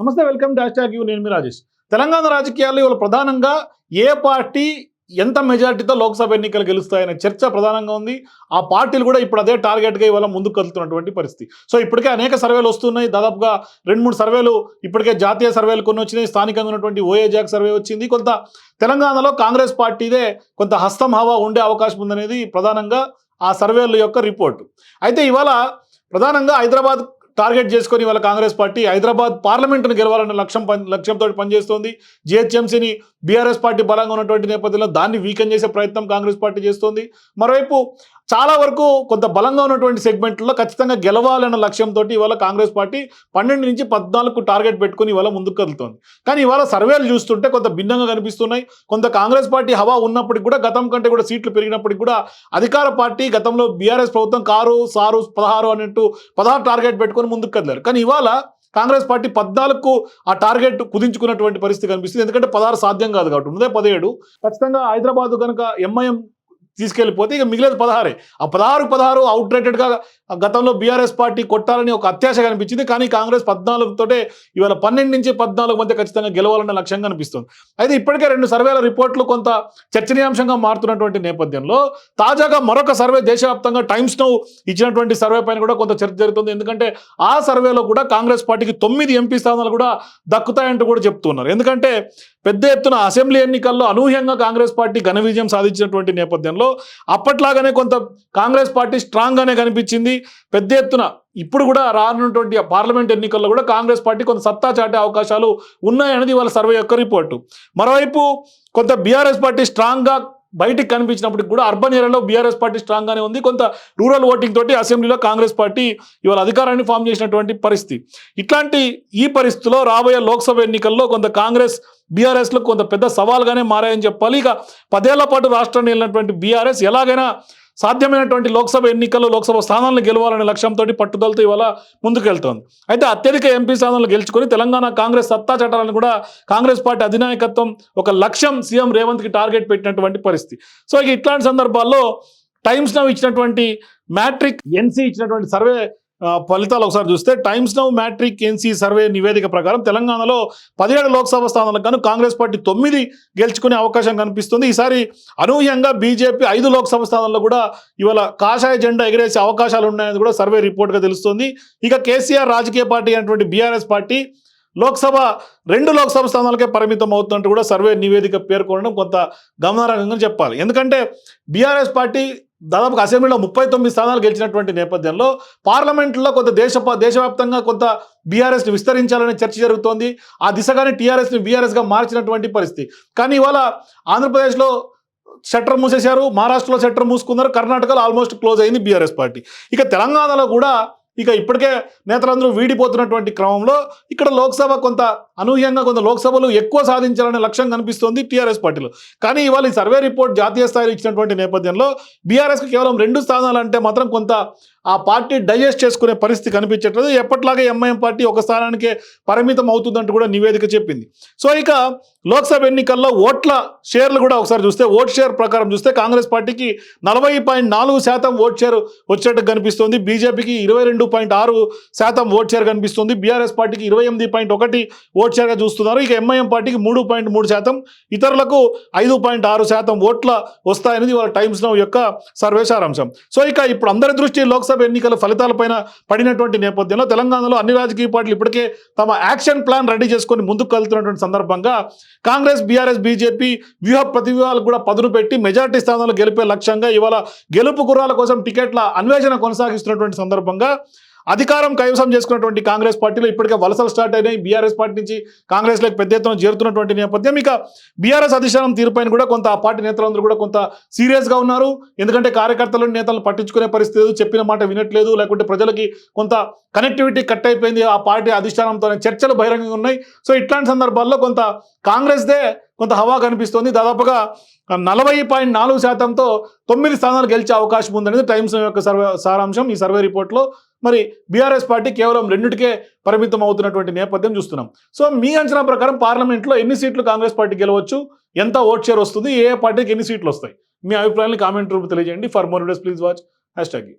నమస్తే welcome dash tag you. నేను మీ రాజేష్. తెలంగాణ రాజకీయాల్లో ఇవాళ ప్రధానంగా ఏ పార్టీ ఎంత మెజార్టీతో లోక్సభ ఎన్నికలు గెలుస్తాయనే చర్చ ప్రధానంగా ఉంది. ఆ పార్టీలు కూడా ఇప్పుడు అదే టార్గెట్గా ఇవాళ ముందుకు కదులుతున్నటువంటి పరిస్థితి. సో ఇప్పటికే అనేక సర్వేలు వస్తున్నాయి. దాదాపుగా రెండు మూడు సర్వేలు ఇప్పటికే జాతీయ సర్వేలు కొన్ని వచ్చినాయి. స్థానికంగా ఉన్నటువంటి ఓఏజాక్ సర్వే వచ్చింది. కొంత తెలంగాణలో కాంగ్రెస్ పార్టీదే కొంత హస్తం హవా ఉండే అవకాశం ఉందనేది ప్రధానంగా ఆ సర్వేల యొక్క రిపోర్ట్. అయితే ఇవాళ ప్రధానంగా హైదరాబాద్ టార్గెట్ చేసుకొని ఇవాళ కాంగ్రెస్ పార్టీ హైదరాబాద్ పార్లమెంటును గెలవాలన్న లక్ష్యం పని లక్ష్యంతో పనిచేస్తోంది. జిహెచ్ఎంసీని బీఆర్ఎస్ పార్టీ బలంగా ఉన్నటువంటి నేపథ్యంలో దాన్ని వీకెన్ చేసే ప్రయత్నం కాంగ్రెస్ పార్టీ చేస్తోంది. మరోవైపు చాలా వరకు కొంత బలంగా ఉన్నటువంటి సెగ్మెంట్లో ఖచ్చితంగా గెలవాలన్న లక్ష్యంతో ఇవాళ కాంగ్రెస్ పార్టీ పన్నెండు నుంచి పద్నాలుగు టార్గెట్ పెట్టుకుని ఇవాళ ముందుకు కదులుతోంది కానీ ఇవాళ సర్వేలు చూస్తుంటే కొంత భిన్నంగా కనిపిస్తున్నాయి. కొంత కాంగ్రెస్ పార్టీ హవా ఉన్నప్పటికి కూడా గతం కంటే కూడా సీట్లు పెరిగినప్పటికి కూడా అధికార పార్టీ గతంలో బీఆర్ఎస్ ప్రభుత్వం కారు సారు పదహారు అన్నట్టు పదహారు టార్గెట్ పెట్టుకొని ముందుకు కదిలారు? కానీ ఇవాళ కాంగ్రెస్ పార్టీ పద్నాలుగుకు ఆ టార్గెట్ కుదించుకున్నటువంటి పరిస్థితి కనిపిస్తుంది. ఎందుకంటే పదహారు సాధ్యం కాదు కాబట్టి. ముందే పదిహేడు. ఖచ్చితంగా హైదరాబాద్ కనుక ఎంఐఎం తీసుకెళ్ళిపోతే ఇక మిగిలేదు పదహారే. ఆ పదహారు పదహారు అవుట్ రేటెడ్గా గతంలో బీఆర్ఎస్ పార్టీ కొట్టాలని ఒక అత్యాశ కనిపించింది. కానీ కాంగ్రెస్ పద్నాలుగుతోటే ఇవాళ పన్నెండు నుంచి పద్నాలుగు మధ్య ఖచ్చితంగా గెలవాలన్న లక్ష్యంగా అనిపిస్తుంది అయితే ఇప్పటికే రెండు సర్వేల రిపోర్ట్లు కొంత చర్చనీయాంశంగా మారుతున్నటువంటి నేపథ్యంలో తాజాగా మరొక సర్వే దేశవ్యాప్తంగా టైమ్స్ నౌ ఇచ్చినటువంటి సర్వే పైన కూడా కొంత చర్చ జరుగుతుంది. ఎందుకంటే ఆ సర్వేలో కూడా కాంగ్రెస్ పార్టీకి తొమ్మిది ఎంపీ స్థానాలు కూడా దక్కుతాయంటూ కూడా చెప్తున్నారు. ఎందుకంటే పెద్ద ఎత్తున అసెంబ్లీ ఎన్నికల్లో అనూహ్యంగా కాంగ్రెస్ పార్టీ ఘన విజయం సాధించినటువంటి నేపథ్యంలో అప్పట్లాగానే కొంత కాంగ్రెస్ పార్టీ స్ట్రాంగ్గానే కనిపించింది. పెద్ద ఎత్తున ఇప్పుడు కూడా రానున్నటువంటి ఆ పార్లమెంట్ ఎన్నికల్లో కూడా కాంగ్రెస్ పార్టీ కొంత సత్తా చాటే అవకాశాలు ఉన్నాయనేది వాళ్ళ సర్వే యొక్క రిపోర్టు. మరోవైపు కొంత బీఆర్ఎస్ పార్టీ స్ట్రాంగ్గా బయటికి కనిపించినప్పటికి కూడా అర్బన్ ఏరియాలో బీఆర్ఎస్ పార్టీ స్ట్రాంగ్గానే ఉంది. కొంత రూరల్ ఓటింగ్ తోటి అసెంబ్లీలో కాంగ్రెస్ పార్టీ ఇవాళ అధికారాన్ని ఫామ్ చేసినటువంటి పరిస్థితి. ఇట్లాంటి ఈ పరిస్థితిలో రాబోయే లోక్సభ ఎన్నికల్లో కొంత కాంగ్రెస్ బీఆర్ఎస్లో కొంత పెద్ద సవాల్గానే మారాయని చెప్పాలి. ఇక పదేళ్ళ పాటు రాష్ట్రాన్ని వెళ్ళినటువంటి బీఆర్ఎస్ ఎలాగైనా సాధ్యమైనటువంటి లోక్సభ ఎన్నికల్లో లోక్సభ స్థానాలను గెలవాలనే లక్ష్యంతో పట్టుదలతో ఇవాళ ముందుకెళ్తోంది. అయితే అత్యధిక ఎంపీ స్థానాలను గెలుచుకొని తెలంగాణ కాంగ్రెస్ సత్తా చట్టాలను కూడా కాంగ్రెస్ పార్టీ అధినాయకత్వం ఒక లక్ష్యం సీఎం రేవంత్కి టార్గెట్ పెట్టినటువంటి పరిస్థితి. సో ఇక ఇట్లాంటి సందర్భాల్లో టైమ్స్ నవ్ ఇచ్చినటువంటి మ్యాట్రిక్ ఎన్సీ ఇచ్చినటువంటి సర్వే ఫలితాలు ఒకసారి చూస్తే Times Now Matrix N C survey నివేదిక ప్రకారం తెలంగాణలో పదిహేడు లోక్సభ స్థానాలకు గాను కాంగ్రెస్ పార్టీ తొమ్మిది గెలుచుకునే అవకాశం కనిపిస్తుంది. ఈసారి అనూహ్యంగా బీజేపీ ఐదు లోక్సభ స్థానాల్లో కూడా ఇవాళ కాషాయ జెండా ఎగిరేసే అవకాశాలు ఉన్నాయని కూడా సర్వే రిపోర్ట్గా తెలుస్తుంది. ఇక కేసీఆర్ రాజకీయ పార్టీ అయినటువంటి బీఆర్ఎస్ పార్టీ లోక్సభ రెండు లోక్సభ స్థానాలకే పరిమితం అవుతున్నట్టు కూడా సర్వే నివేదిక పేర్కొనడం కొంత గమనార్హంగా చెప్పాలి. ఎందుకంటే బీఆర్ఎస్ పార్టీ దాదాపు అసెంబ్లీలో ముప్పై తొమ్మిది స్థానాలు గెలిచినటువంటి నేపథ్యంలో పార్లమెంట్లో కొంత దేశ దేశవ్యాప్తంగా కొంత బీఆర్ఎస్ని విస్తరించాలనే చర్చ జరుగుతోంది. ఆ దిశగానే టీఆర్ఎస్ని బీఆర్ఎస్గా మార్చినటువంటి పరిస్థితి. కానీ ఇవాళ ఆంధ్రప్రదేశ్లో షట్టర్ మూసేశారు. మహారాష్ట్రలో షట్టర్ మూసుకున్నారు. కర్ణాటకలో ఆల్మోస్ట్ క్లోజ్ అయింది బీఆర్ఎస్ పార్టీ. ఇక తెలంగాణలో కూడా ఇక ఇప్పటికే నేతలందరూ వీడిపోతున్నటువంటి క్రమంలో ఇక్కడ లోక్సభ కొంత అనూహ్యంగా కొంత లోక్సభలు ఎక్కువ సాధించాలనే లక్ష్యం కనిపిస్తోంది టీఆర్ఎస్ పార్టీలో. కానీ ఇవాళ ఈ సర్వే రిపోర్ట్ జాతీయ స్థాయిలో ఇచ్చినటువంటి నేపథ్యంలో బీఆర్ఎస్కి కేవలం రెండు స్థానాలు అంటే మాత్రం కొంత ఆ పార్టీ డైజెస్ట్ చేసుకునే పరిస్థితి కనిపించట్లేదు. ఎప్పట్లాగే ఎంఐఎం పార్టీ ఒక స్థానానికే పరిమితం అవుతుందంటూ కూడా నివేదిక చెప్పింది. సో ఇక లోక్సభ ఎన్నికల్లో ఓట్ల షేర్లు కూడా ఒకసారి చూస్తే ఓట్ షేర్ ప్రకారం చూస్తే కాంగ్రెస్ పార్టీకి నలభై పాయింట్ నాలుగు శాతం ఓట్ షేర్ వచ్చేట్టు కనిపిస్తుంది. బీజేపీకి ఇరవై రెండు పాయింట్ ఆరు శాతం ఓట్ షేర్ కనిపిస్తుంది. బీఆర్ఎస్ పార్టీకి ఇరవై ఎనిమిది పాయింట్ ఒకటి ఓట్ షేర్గా చూస్తున్నారు. ఇక ఎంఐఎం పార్టీకి మూడు పాయింట్ మూడు శాతం ఇతరులకు ఐదు పాయింట్ ఆరు శాతం ఓట్ల వస్తాయనేది వాళ్ళ టైమ్స్ నౌ యొక్క సర్వేశారాంశం సో ఇక ఇప్పుడు అందరి దృష్టి లోక్సభ ఎన్నికల ఫలితాలపైన పడినటువంటి నేపథ్యంలో తెలంగాణలో అన్ని రాజకీయ పార్టీలు ఇప్పటికే తమ యాక్షన్ ప్లాన్ రెడీ చేసుకొని ముందుకు కలుతున్నటువంటి సందర్భంగా కాంగ్రెస్ బీఆర్ఎస్ బీజేపీ వ్యూహ ప్రతివ్యూహాలకు కూడా పదును పెట్టి మెజార్టీ స్థానాలు గెలిపే లక్ష్యంగా ఇవాళ గెలుపు గుర్రాల కోసం టికెట్ల అన్వేషణ కొనసాగిస్తున్నటువంటి సందర్భంగా అధికారం కైవసం చేసుకున్నటువంటి కాంగ్రెస్ పార్టీలో ఇప్పటికే వలసలు స్టార్ట్ అయినాయి. బీఆర్ఎస్ పార్టీ నుంచి కాంగ్రెస్లోకి పెద్ద ఎత్తున చేరుతున్నటువంటి నేపథ్యం. ఇక బీఆర్ఎస్ అధిష్టానం తీరుపైన కూడా కొంత ఆ పార్టీ నేతలందరూ కూడా కొంత సీరియస్గా ఉన్నారు. ఎందుకంటే కార్యకర్తలు నేతలను పట్టించుకునే పరిస్థితి లేదు. చెప్పిన మాట వినట్లేదు. లేకుంటే ప్రజలకి కొంత కనెక్టివిటీ కట్ అయిపోయింది. ఆ పార్టీ అధిష్టానంతో చర్చలు బహిరంగంగా ఉన్నాయి. సో ఇట్లాంటి సందర్భాల్లో కొంత కాంగ్రెస్దే కొంత హవా కనిపిస్తోంది. దాదాపుగా నలభై పాయింట్ నాలుగు శాతంతో తొమ్మిది స్థానాలు గెలిచే అవకాశం ఉందనేది టైమ్స్ యొక్క సర్వే సారాంశం. ఈ సర్వే రిపోర్ట్లో మరి బీఆర్ఎస్ పార్టీ కేవలం రెండింటికే పరిమితం అవుతున్నటువంటి నేపథ్యం చూస్తున్నాం. సో మీ అంచనా ప్రకారం పార్లమెంట్లో ఎన్ని సీట్లు కాంగ్రెస్ పార్టీ గెలవచ్చు? ఎంత ఓట్ షేర్ వస్తుంది? ఏ పార్టీకి ఎన్ని సీట్లు వస్తాయి? మీ అభిప్రాయాన్ని కామెంట్ రూపంలో తెలియజేయండి. For more videos please watch hashtag